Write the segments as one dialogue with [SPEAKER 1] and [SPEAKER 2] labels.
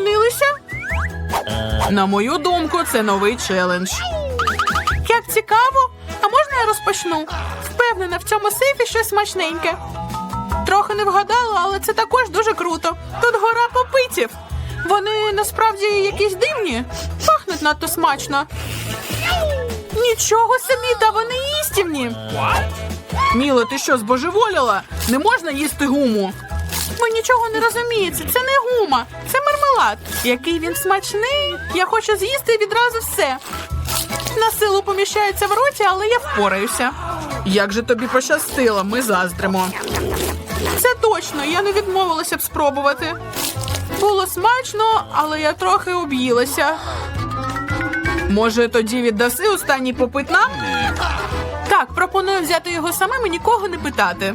[SPEAKER 1] опинилися? На мою думку, це новий челендж. Як цікаво, а можна я розпочну? Впевнена, в цьому сейфі щось смачненьке. Трохи не вгадала, але це також дуже круто. Тут гора попитів. Вони насправді якісь дивні, пахнуть надто смачно. Нічого собі, та вони їстівні. Міло, ти що, збожеволіла? Не можна їсти гуму. Ви нічого не розумієте. Це не гума, це мармелад. Який він смачний. Я хочу з'їсти відразу все. На силу поміщається в роті, але я впораюся. Як же тобі пощастило, ми заздримо. Це точно, я не відмовилася б спробувати. Було смачно, але я трохи об'їлася. Може, тоді віддаси останній попит нам? Так, пропоную взяти його самим і нікого не питати.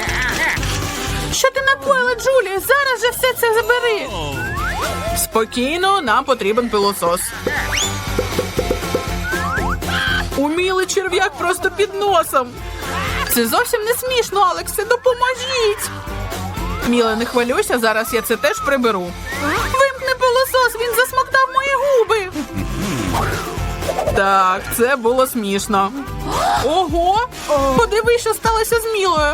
[SPEAKER 1] Що ти напоїла, Джулі? Зараз же все це забери. Спокійно, нам потрібен пилосос. Умілий черв'як просто під носом. Це зовсім не смішно, Алексе. Допоможіть. Міла, не хвилюйся, зараз я це теж приберу. Вимкни пилосос, він засмоктав мої губи. Так, це було смішно. Ого! Подивись, що сталося з Мілою.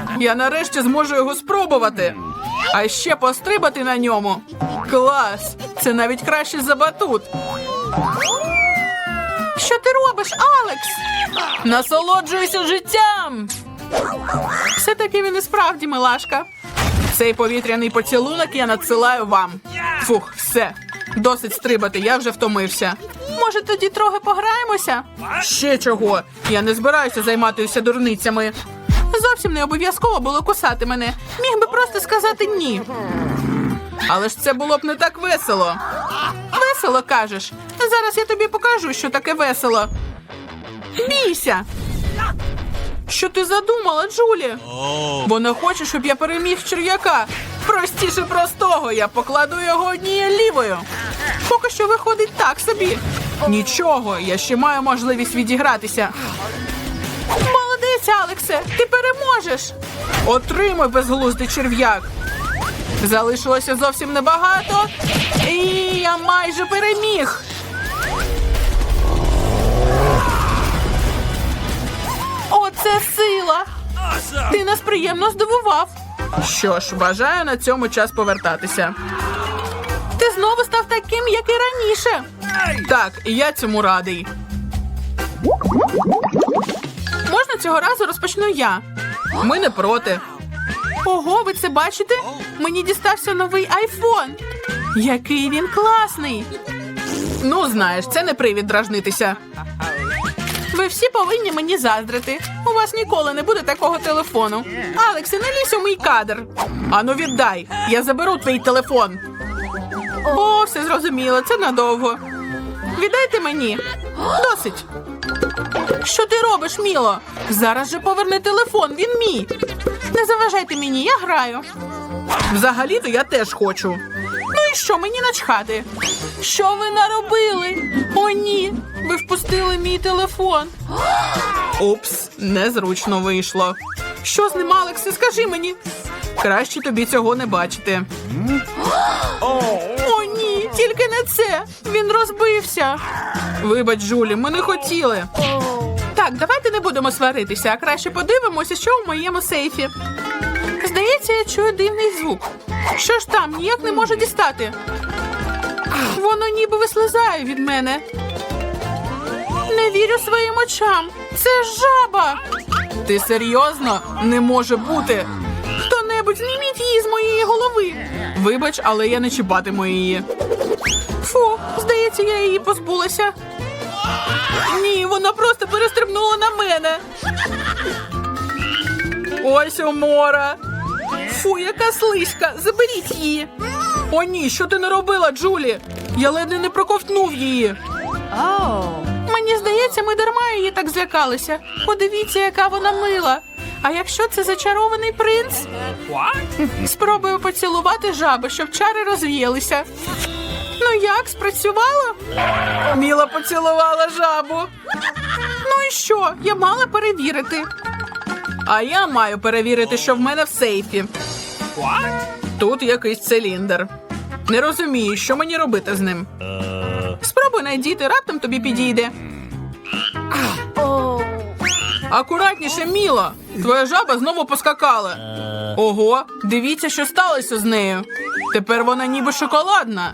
[SPEAKER 1] Я нарешті зможу його спробувати. А ще пострибати на ньому. Клас! Це навіть краще за батут. Що ти робиш, Алекс? Насолоджуйся життям. Все-таки він і справді милашка. Цей повітряний поцілунок я надсилаю вам. Фух, все. Досить стрибати, я вже втомився. Може, тоді трохи пограємося? Ще чого? Я не збираюся займатися дурницями. Зовсім не обов'язково було кусати мене. Міг би просто сказати ні. Але ж це було б не так весело. Весело кажеш. Зараз я тобі покажу, що таке весело. Бійся. Що ти задумала, Джулі? Вона хоче, щоб я переміг черв'яка. Простіше простого, я покладу його однією лівою. Поки що виходить так собі. Нічого, я ще маю можливість відігратися. Молодець, Алексе, ти переможеш. Отримуй безглуздий черв'як. Залишилося зовсім небагато. І я майже переміг. Оце сила! Ти нас приємно здивував. Що ж, бажаю на цьому час повертатися. Ти знову став таким, як і раніше. Так, я цьому радий. Цього разу розпочну я. Ми не проти. Ого, ви це бачите? Мені дістався новий айфон. Який він класний. Ну, знаєш, це не привід дражнитися. Ви всі повинні мені заздрити. У вас ніколи не буде такого телефону. Алексе, не лізь у мій кадр. Ану, віддай. Я заберу твій телефон. О, все зрозуміло, це надовго. Віддайте мені. Досить. Що ти робиш, Міло? Зараз же поверни телефон, він мій. Не заважайте мені, я граю. Взагалі-то я теж хочу. Ну і що, мені начхати? Що ви наробили? О, ні, ви впустили мій телефон. Упс, незручно вийшло. Що з ним, Алексе, скажи мені? Краще тобі цього не бачити. О, ні, тільки не це. Він розбився. Вибач, Жулі, ми не хотіли. Так, давайте не будемо сваритися, а краще подивимося, що в моєму сейфі. Здається, я чую дивний звук. Що ж там, ніяк не можу дістати. Воно ніби вислизає від мене. Не вірю своїм очам. Це жаба. Ти серйозно? Не може бути. Хто-небудь зніміть її з моєї голови. Вибач, але я не чіпатиму її. Фу, здається, я її позбулася. Ні, вона просто перестрибнула на мене. Ось умора. Фу, яка слизька. Заберіть її. О, ні, що ти не робила, Джулі? Я ледь не проковтнув її. Мені здається, ми дарма її так злякалися. Подивіться, яка вона мила. А якщо це зачарований принц? Спробую поцілувати жаби, щоб чари розвіялися. Ну як, спрацювало? Міла поцілувала жабу. Ну і що? Я мала перевірити. А я маю перевірити, що в мене в сейфі. Тут якийсь циліндр. Не розумію, що мені робити з ним. Спробуй найдіти, раптом тобі підійде. Акуратніше, Міла. Твоя жаба знову поскакала. Ого, дивіться, що сталося з нею. Тепер вона ніби шоколадна.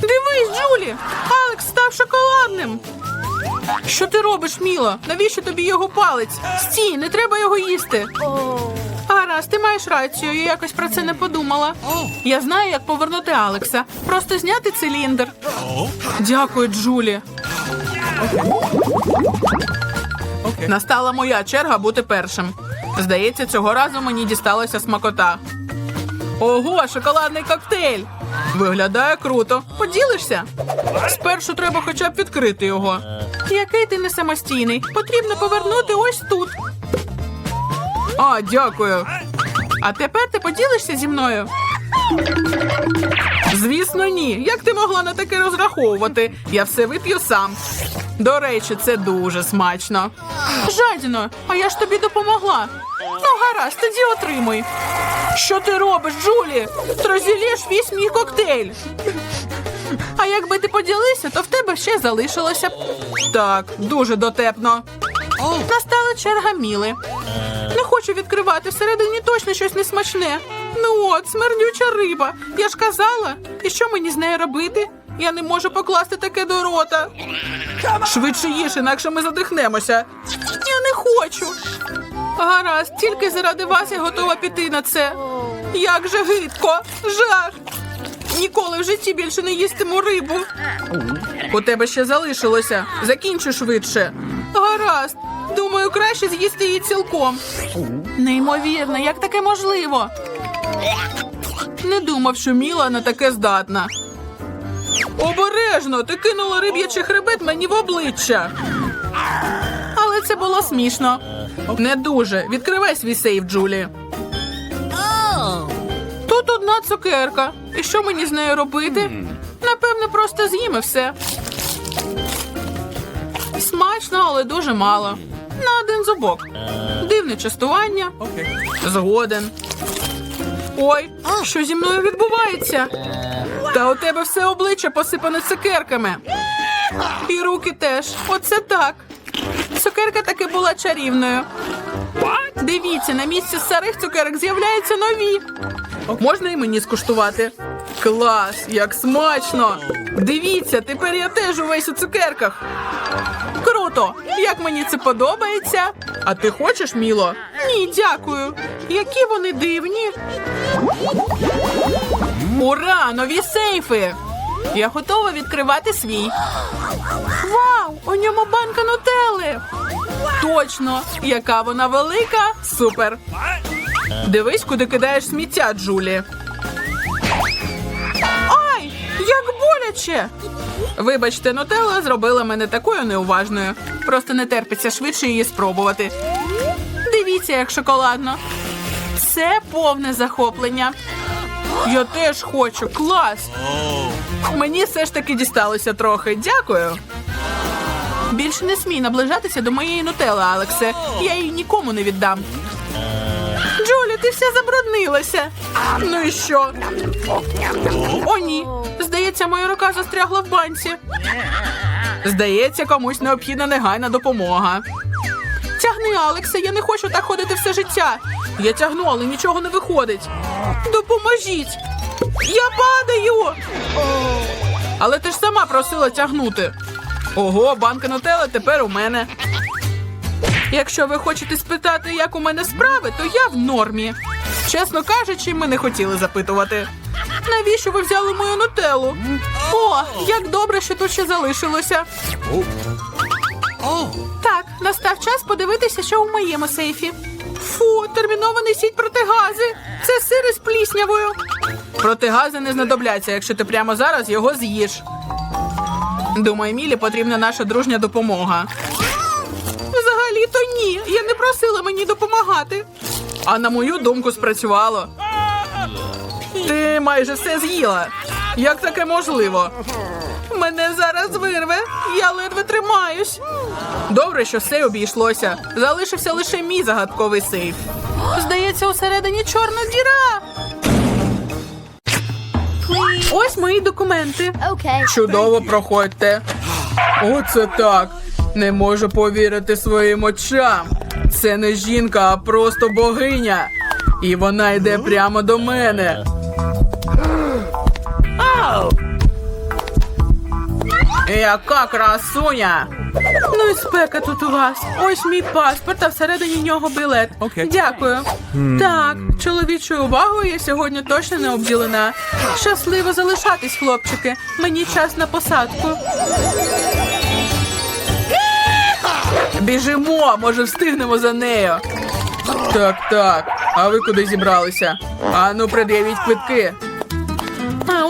[SPEAKER 1] Дивись, Джулі! Алекс став шоколадним. Що ти робиш, Міла? Навіщо тобі його палець? Стій, не треба його їсти. Гаразд, ти маєш рацію, я якось про це не подумала. Я знаю, як повернути Алекса. Просто зняти циліндр. Дякую, Джулі. Настала моя черга бути першим. Здається, цього разу мені дісталася смакота. Ого, шоколадний коктейль! Виглядає круто. Поділишся? Спершу треба хоча б відкрити його. Який ти не самостійний? Потрібно повернути ось тут. А, дякую. А тепер ти поділишся зі мною? Звісно, ні. Як ти могла на таке розраховувати? Я все вип'ю сам. До речі, це дуже смачно. Жадіно, а я ж тобі допомогла. Ну, гаразд, тоді отримуй. Що ти робиш, Джулі? Розілєш весь мій коктейль. А якби ти поділився, то в тебе ще залишилося б. Так, дуже дотепно. Настала черга Міли. Не хочу відкривати, всередині точно щось несмачне. Ну от, смердюча риба. Я ж казала. І що мені з нею робити? Я не можу покласти таке до рота. Швидше їж, інакше ми задихнемося. Я не хочу. Гаразд, тільки заради вас я готова піти на це. Як же гидко, жах. Ніколи в житті більше не їстиму рибу. У тебе ще залишилося. Закінчу швидше. Гаразд. Думаю, краще з'їсти її цілком. Неймовірно, як таке можливо? Не думав, що Міла на таке здатна. Обережно, ти кинула риб'ячий хребет мені в обличчя. Але це було смішно. Не дуже. Відкривай свій сейф, Джулі. Тут одна цукерка. І що мені з нею робити? Напевне, просто з'їм все. Смачно, але дуже мало. На один зубок. Дивне частування. Згоден. Ой, що зі мною відбувається? Та у тебе все обличчя посипане цукерками. І руки теж. Оце так. Цукерка таки була чарівною. Дивіться, на місці старих цукерок з'являються нові. Можна і мені скуштувати? Клас, як смачно! Дивіться, тепер я теж увесь у цукерках. Круто! Як мені це подобається? А ти хочеш, Міло? Ні, дякую. Які вони дивні. Ура! Нові сейфи! Я готова відкривати свій. Вау! У ньому банка нутелли! Точно! Яка вона велика! Супер! Дивись, куди кидаєш сміття, Джулі. Ай! Як боляче! Вибачте, нутелла зробила мене такою неуважною. Просто не терпиться швидше її спробувати. Дивіться, як шоколадно. Це повне захоплення. Я теж хочу. Клас! Мені все ж таки дісталося трохи. Дякую. Більше не смій наближатися до моєї нутели, Алексе. Я її нікому не віддам. Джулі, ти вся забруднилася. Ну і що? О, ні. Здається, моя рука застрягла в банці. Здається, комусь необхідна негайна допомога. Тягни, Алексе, я не хочу так ходити все життя. Я тягну, але нічого не виходить. Допоможіть! Я падаю! Але ти ж сама просила тягнути. Ого, банка нутелла тепер у мене. Якщо ви хочете спитати, як у мене справи, то я в нормі. Чесно кажучи, ми не хотіли запитувати. Навіщо ви взяли мою нутеллу? О, як добре, що тут ще залишилося. Так, настав час подивитися, що у моєму сейфі. Фу, терміново несіть протигази. Це сир із пліснявою. Протигази не знадобляться, якщо ти прямо зараз його з'їш. Думаю, Мілі потрібна наша дружня допомога. Взагалі-то ні. Я не просила мені допомагати. А на мою думку спрацювало. Ти майже все з'їла. Як таке можливо? Мене зараз вирве. Я ледве тримаюсь. Добре, що все обійшлося. Залишився лише мій загадковий сейф. Здається, усередині чорна діра. Ось мої документи.
[SPEAKER 2] Okay.
[SPEAKER 1] Чудово проходьте. Оце так. Не можу повірити своїм очам. Це не жінка, а просто богиня. І вона йде прямо до мене. Яка красуня! Ну і спека тут у вас. Ось мій паспорт, а всередині нього білет. Дякую. Так, чоловічою увагою я сьогодні точно не обділена. Щасливо залишатись, хлопчики. Мені час на посадку. Біжимо, може встигнемо за нею. Так, так. А ви куди зібралися? Ану, пред'явіть квитки.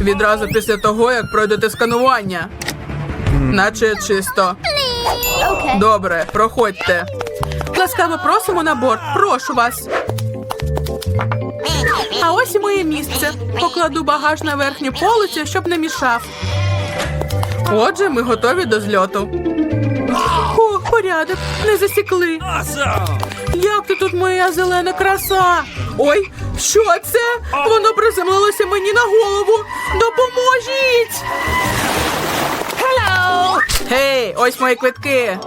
[SPEAKER 1] Відразу після того, як пройдете сканування. Наче чисто. Добре, проходьте. Ласкаво просимо на борт. Прошу вас. А ось і моє місце. Покладу багаж на верхню полицю, щоб не мішав. Отже, ми готові до зльоту. О, порядок, не засікли. Як ти тут моя зелена краса? Ой, що це? Воно приземлилося мені на голову. Допоможіть! Hello! Гей, ось мої квитки.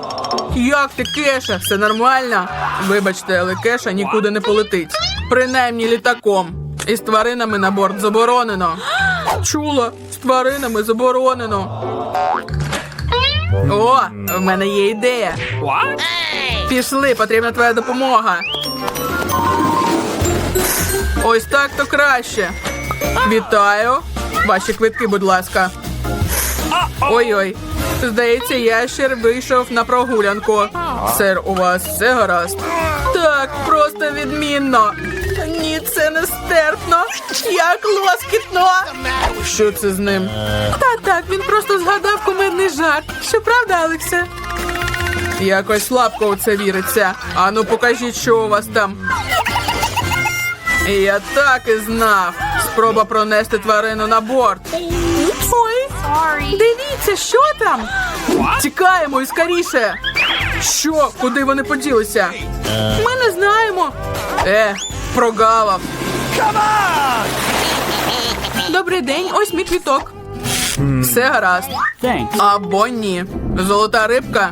[SPEAKER 1] Як ти, Кеша? Все нормально? Вибачте, але Кеша нікуди не полетить. Принаймні літаком. І з тваринами на борт заборонено. Чула, з тваринами заборонено. О, в мене є ідея. Пішли, потрібна твоя допомога. Ось так то краще. Вітаю. Ваші квитки, будь ласка. Ой-ой. Здається, ящер вийшов на прогулянку. Сер, у вас все гаразд? Так, просто відмінно. Ні, це не стерпно. Як лоскітно. Що це з ним? Та так, він просто згадав кумедний жарт. Що правда, Алексе? Якось слабко у це віриться. Ану, покажіть, що у вас там. Я так і знав. Спроба пронести тварину на борт. Ой, дивіться, що там? Тікаємо і скоріше. Що? Куди вони поділися? Ми не знаємо. Е, прогавав. Добрий день, ось мій квіток. Все гаразд. Або ні. Золота рибка.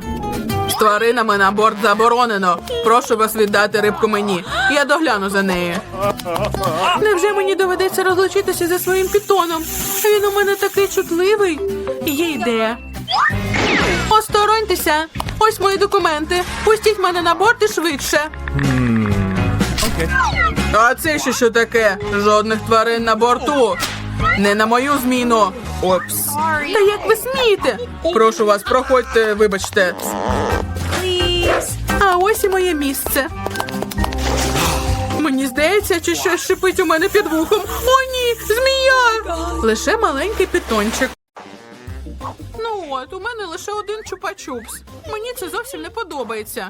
[SPEAKER 1] Тваринами на борт заборонено. Прошу вас віддати рибку мені. Я догляну за нею. Невже мені доведеться розлучитися зі своїм пітоном? Він у мене такий чутливий. Є ідея. Остороньтеся. Ось мої документи. Пустіть мене на борт і швидше. А це ще що таке? Жодних тварин на борту. Не на мою зміну. Опс. Та як ви смієте? Прошу вас, проходьте, вибачте. Ось і моє місце. Мені здається, чи щось шипить у мене під вухом. О, ні, змія! Лише маленький питончик. Ну от, у мене лише один чупа-чупс. Мені це зовсім не подобається.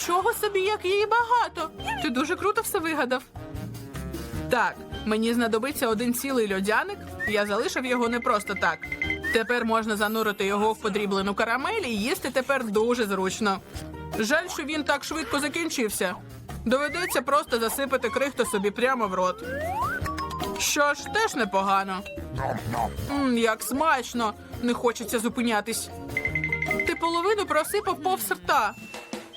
[SPEAKER 1] Нічого собі, як її багато. Ти дуже круто все вигадав. Так, мені знадобиться один цілий льодяник. Я залишив його не просто так. Тепер можна занурити його в подріблену карамель і їсти тепер дуже зручно. Жаль, що він так швидко закінчився. Доведеться просто засипати крихту собі прямо в рот. Що ж, теж непогано. Мм, як смачно! Не хочеться зупинятись. Ти половину просипав повз рта.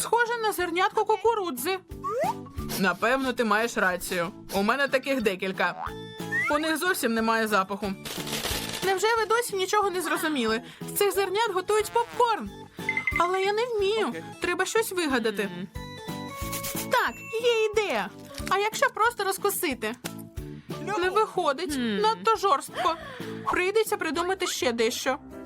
[SPEAKER 1] Схоже на зернятко кукурудзи. Напевно, ти маєш рацію. У мене таких декілька. У них зовсім немає запаху. Невже ви досі нічого не зрозуміли? З цих зернят готують попкорн. Але я не вмію. Треба щось вигадати. Так, є ідея. А якщо просто розкусити? Не виходить, надто жорстко. Прийдеться придумати ще дещо.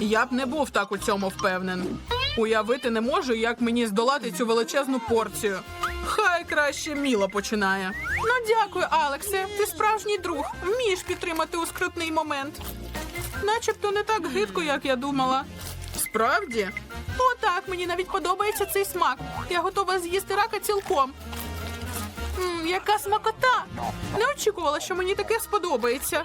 [SPEAKER 1] Я б не був так у цьому впевнений. Уявити не можу, як мені здолати цю величезну порцію. Хай краще Міла починає. Ну дякую, Алексе. Ти справжній друг. Вмієш підтримати у скрутний момент. Начебто не так гидко, як я думала. Справді? О, так, мені навіть подобається цей смак. Я готова з'їсти рака цілком. Мм, яка смакота! Не очікувала, що мені таке сподобається.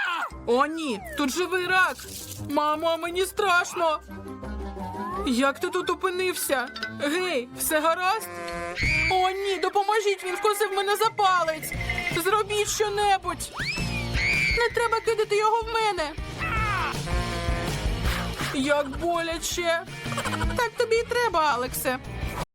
[SPEAKER 1] О, ні, тут живий рак. Мамо, мені страшно. Як ти тут опинився? Гей, все гаразд? О, ні, допоможіть, він вкусив мене за палець. Зробіть щонебудь. Не треба кидати його в мене. Як боляче. Так тобі і треба, Алексе.